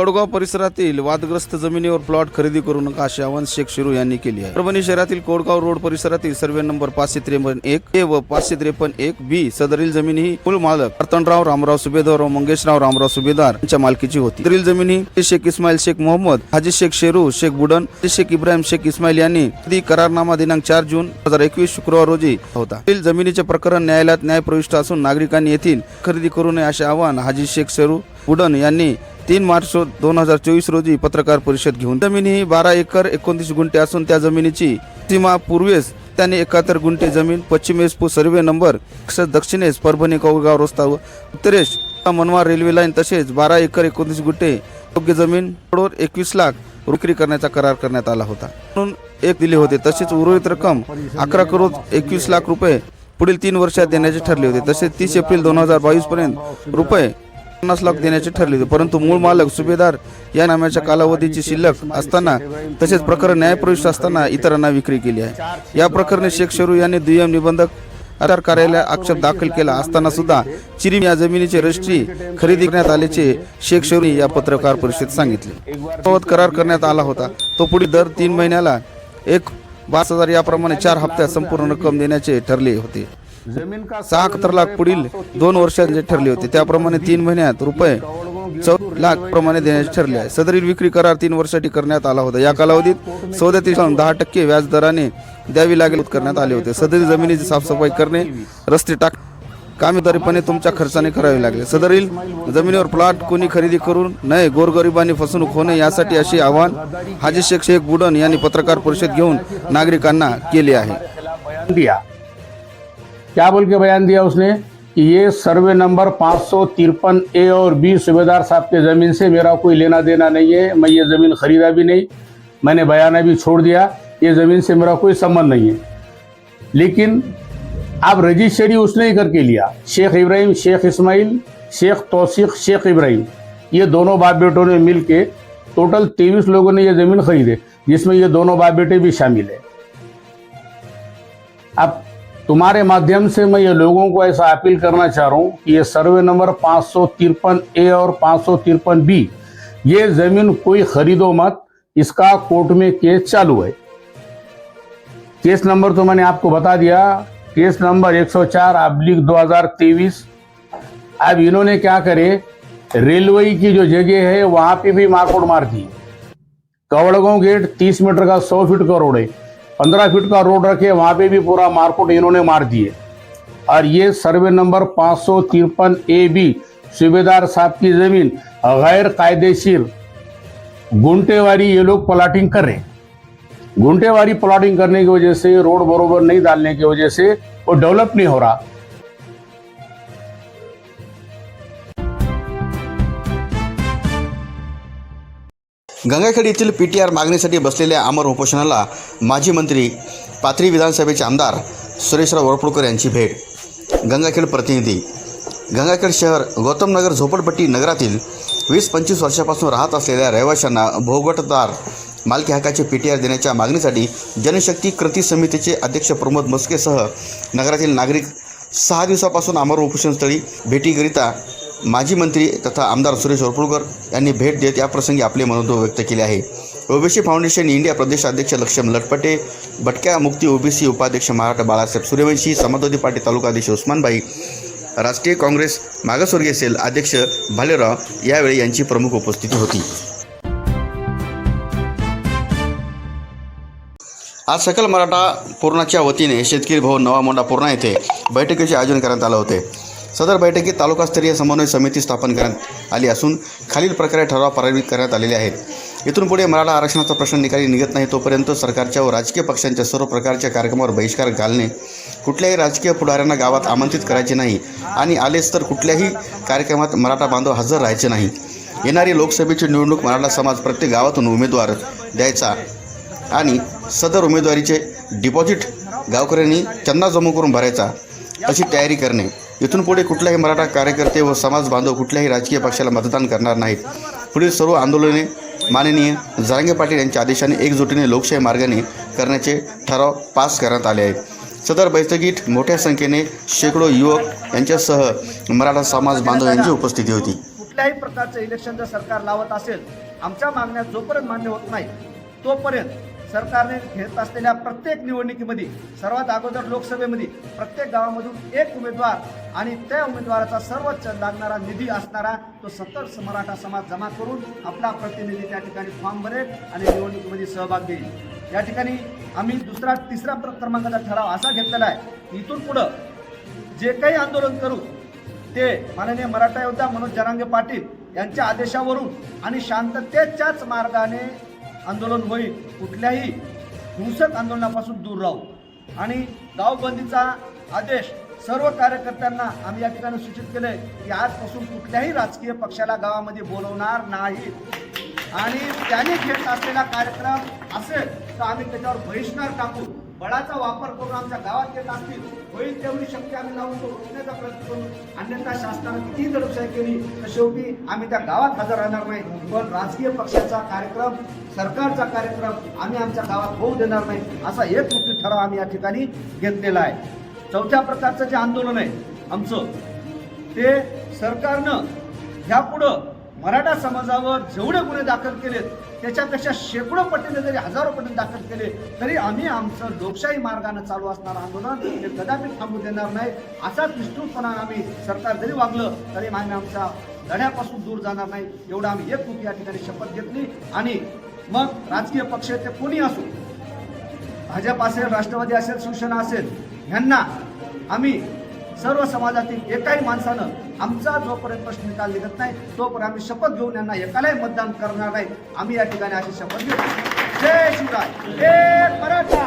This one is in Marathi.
कडगाव परिसरातील वादग्रस्त जमिनीवर प्लॉट खरेदी करू नका असे आवाहन शेख शिरू यांनी केले आहे. परभणी शहरातील कोडगाव रोड परिसरातील सर्वे नंबर पाचशे त्रेपन्न एक ए व पाचशे त्रेपन्न एक बी सदरील जमीन ही कुल मालक रतनराव रामराव सुभेदार व मंगेशराव रामराव सुभेदार यांच्या मालकीची होती. सदरील जमीन ही शेख इस्माईल शेख मोहम्मद हाजी शेख शेरू शेख बुडन शेख इब्राहिम शेख इस्माईल यांनी करारनामा दिनांक चार जून दोन हजार एकवीस शुक्रवार रोजी होता. जमिनीचे प्रकरण न्यायालयात न्यायप्रविष्ट असून नागरिकांनी येथील खरेदी करू नये असे आवाहन हाजी शेख शेरू पुडन यांनी तीन मार्च दोन हजार चोवीस रोजी पत्रकार परिषद घेऊन जमीन ही बारा एकर एकोणतीस गुंठे असून त्या जमिनीची सीमा पूर्वेस त्याने एकाहत्तर गुंठे जमीन पश्चिमेस सर्वे नंबर दक्षिणेस परभणी कौगाव रस्ता व उत्तरेस मनवार रेल्वे लाईन तसेच बारा एकर एकोणतीस गुंठे योग्य जमीन करोड एकवीस लाख विक्री करण्याचा करार करण्यात आला होता. म्हणून एक दिले होते तसेच उर्वरित रक्कम अकरा करोड एकवीस लाख रुपये पुढील तीन वर्षात देण्याचे ठरले होते. तसेच तीस एप्रिल दोन हजार बावीस पर्यंत रुपये पन्नास लाख देण्याचे ठरले होते. परंतु मूळ मालक सुभेदार या नाम्याच्या कालावधीची शिल्लक असताना तसेच प्रकरण न्यायप्रविष्ट असताना इतरांना विक्री केली आहे. या प्रकरणी शेख शरू यांनी दुय्यम निबंधक आधार कार्यालयात आक्षेप दाखल केला असताना सुद्धा चिरीम या जमिनीची रजिस्ट्री खरेदी करण्यात आल्याचे शेख शरू या पत्रकार परिषदेत सांगितले. सोबत करार करण्यात आला होता. तो पुढील दर तीन महिन्याला एक पाच हजार याप्रमाणे चार हप्त्यात संपूर्ण रक्कम देण्याचे ठरले होते. सहा अकहत्तर लाख पुढील दोन वर्षात जे ठरले होते त्याप्रमाणे तीन महिन्यात रुपये चौदा लाख प्रमाणे देण्याचे ठरले आहे. सदरील विक्री करार तीन वर्षासाठी करण्यात आला होता. या कालावधीत सौद्यातील दहा टक्के व्याज दराने द्यावी लागेल करण्यात आले होते. सदरील जमिनीची साफसफाई करणे रस्ते टाक कामेदारीपणे तुमच्या खर्चाने करावे लागले. सदरील जमिनीवर प्लॉट कोणी खरेदी करू नये गोरगरिबांनी फसवणूक होणे यासाठी असे आवाहन हाजी शेख शेख बुडन यांनी पत्रकार परिषद घेऊन नागरिकांना केले आहे. क्या बोल के बयान दिया उसने? कि ये सर्वे नंबर पाँच सौ तिरपन ए और बी सूबेदार साहब के ज़मीन से मेरा कोई लेना देना नहीं है, मैं ये ज़मीन खरीदा भी नहीं, मैंने बयाना भी छोड़ दिया, ये ज़मीन से मेरा कोई संबंध नहीं है। लेकिन अब रजिस्ट्री उसने ही करके लिया, शेख इब्राहिम, शेख इस्माइल, शेख तौसीक, शेख इब्राहिम। ये दोनों बाप बेटों ने मिल के टोटल तेईस लोगों ने ये ज़मीन खरीदे, जिसमें ये दोनों बाप बेटे भी शामिल है। अब तुम्हारे माध्यम से मैं ये लोगों को ऐसा अपील करना चाह रहा हूँ कि ये सर्वे नंबर पाँच सौ तिरपन ए और पाँच सौ तिरपन बी, ये ज़मीन कोई खरीदो मत, इसका कोर्ट में केस चालू है। केस नंबर तो मैंने आपको बता दिया, केस नंबर 104 अब्लिक 2023 अब इन्होंने क्या करे, रेलवे की जो जगह है, वहाँ पे भी मारकोट मार दी। कवड़गांव गेट 30 मीटर का 100 फीट का रोड है। पंद्रह फीट का रोड रखे, वहाँ पे भी पूरा मारकोट इन्होंने मार दिए। और ये सर्वे नंबर पाँच सौ तिरपन ए बी, सूबेदार साहब की ज़मीन गैर कायदेशीर गुंटेवारी ये लोग प्लाटिंग कर रहे हैं। गुंटेवारी प्लाटिंग करने की वजह से, रोड बरोबर नहीं डालने की वजह से वो डेवलप नहीं हो रहा। गंगाखेड येथील पी टी आर मागणीसाठी बसलेल्या अमर उपोषणाला माजी मंत्री पाथरी विधानसभेचे आमदार सुरेशराव वरपुडकर यांची भेट. गंगाखेड प्रतिनिधी गंगाखेड शहर गौतमनगर झोपडपट्टी नगरातील वीस पंचवीस वर्षापासून राहत असलेल्या रहिवाशांना भोगवटदार मालकी हक्काचे पी टी आर देण्याच्या मागणीसाठी जनशक्ती कृती समितीचे अध्यक्ष प्रमोद मस्केसह नगरातील नागरिक सहा दिवसापासून अमर उपोषणस्थळी भेटीकरिता माजी मंत्री तथा आमदार सुरेश वरपुडकर यांनी भेट देत याप्रसंगी आपले मनोदो व्यक्त केले आहे. ओबीसी फाउंडेशन इंडिया प्रदेशाध्यक्ष लक्ष्मण लटपटे भटक्या मुक्ती ओबीसी उपाध्यक्ष मराठा बाळासाहेब सूर्यवंशी समाजवादी पार्टी तालुकाध्यक्ष उस्मानबाई राष्ट्रीय काँग्रेस मागासवर्गीय सेल अध्यक्ष भालेराव यावेळी यांची प्रमुख उपस्थिती होती. आज सकल मराठा पूर्णाच्या वतीने शेतकरी भवन नवा मोंडा पूर्णा येथे बैठकीचे आयोजन करण्यात आलं होते. सदर बैठकीत तालुकास्तरीय समन्वय समिती स्थापन करण्यात आली असून खालील प्रकारे ठराव पारित करण्यात आलेले आहेत. इथून पुढे मराठा आरक्षणाचा प्रश्न निकाली निघत नाही तोपर्यंत सरकारच्या व राजकीय पक्षांच्या सर्व प्रकारच्या कार्यक्रमावर बहिष्कार घालणे कुठल्याही राजकीय पुढाऱ्यांना गावात आमंत्रित करायचे नाही आणि आलेच तर कुठल्याही कार्यक्रमात मराठा बांधव हजर राहायचे नाही. येणारी लोकसभेची निवडणूक मराठा समाज प्रत्येक गावातून उमेदवार द्यायचा आणि सदर उमेदवारीचे डिपॉझिट गावकऱ्यांनी चंदा जमा करून भरायचा अशी तयारी करणे. इथून पुढे कुठलाही मराठा कार्यकर्ते व समाज बांधव कुठल्याही राजकीय पक्षाला मतदान करणार नाहीत. पुढील सर्व आंदोलने माननीय जारांगे पाटील यांच्या आदेशाने एकजुटीने लोकशाही मार्गाने करण्याचे ठराव पास करण्यात आले आहेत. सदर बैठकीत मोठ्या संख्येने शेकडो युवक यांच्यासह मराठा समाज बांधव यांची उपस्थिती होती. कुठल्याही प्रकारचं इलेक्शन जर सरकार लावत असेल आमच्या मागण्या जोपर्यंत मान्य होत नाही तोपर्यंत सरकारने घेत असलेल्या प्रत्येक निवडणुकीमध्ये सर्वात अगोदर लोकसभेमध्ये प्रत्येक गावामधून एक उमेदवार आणि त्या उमेदवाराचा सर्वोच्च लागणारा निधी असणारा तो सत्तर मराठा समाज जमा करून आपला प्रतिनिधी त्या ठिकाणी फॉर्म भरेल आणि निवडणुकीमध्ये सहभाग घेईल या ठिकाणी आम्ही दुसरा तिसरा प्र- क्रमांकाचा ठराव असा घेतलेला आहे. इथून पुढं जे काही आंदोलन करू ते माननीय मराठा योद्धा मनोज जरांगे पाटील यांच्या आदेशावरून आणि शांततेच्याच मार्गाने आंदोलन होईल कुठल्याही हिंसक आंदोलनापासून दूर राहू. आणि गावबंदीचा आदेश सर्व कार्यकर्त्यांना आम्ही या ठिकाणी सूचित केलंय की आजपासून कुठल्याही राजकीय पक्षाला गावामध्ये बोलवणार नाही. आणि त्याने घेत असलेला कार्यक्रम असेल तर आम्ही त्याच्यावर बहिष्कार टाकू. बळाचा वापर करून आमच्या गावात येत असतील होईल तेवढी शक्ती आम्ही लावून तो रोखण्याचा प्रयत्न करू. अन्यथा शासनानं कितीही दडपशाही केली तर शेवटी आम्ही त्या गावात हजर राहणार नाही. पण राजकीय पक्षाचा कार्यक्रम सरकारचा कार्यक्रम आम्ही आमच्या गावात होऊ देणार नाही असा एक मुख्य ठराव आम्ही या ठिकाणी घेतलेला आहे. चौथ्या प्रकारचं जे आंदोलन आहे आमचं ते सरकारनं ह्यापुढं मराठा समाजावर जेवढे गुन्हे दाखल केलेत त्याच्यापेक्षा शेकडो पटीने जरी हजारो पटीने दाखल केले तरी आम्ही आमचं लोकशाही मार्गाने चालू असणारं आंदोलन हे कदापि थांबू देणार नाही. असाच निष्ठूरपणा आम्ही सरकार जरी वागलं तरी आम्ही आमच्या लढ्यापासून दूर जाणार नाही. एवढं आम्ही एकमुखी या ठिकाणी शपथ घेतली. आणि मग राजकीय पक्ष ते कोणी असो भाजप असेल राष्ट्रवादी असेल शिवसेना असेल ह्यांना आम्ही सर्व समाजातील एकाही माणसानं आमचा जोपर्यंत प्रश्न निकाल निघत नाही तोपर्यंत आम्ही शपथ घेऊन यांना एकालाही मतदान करणार नाही. आम्ही या ठिकाणी अशी शपथ घेऊ. जय शिवराय. एक मराठा.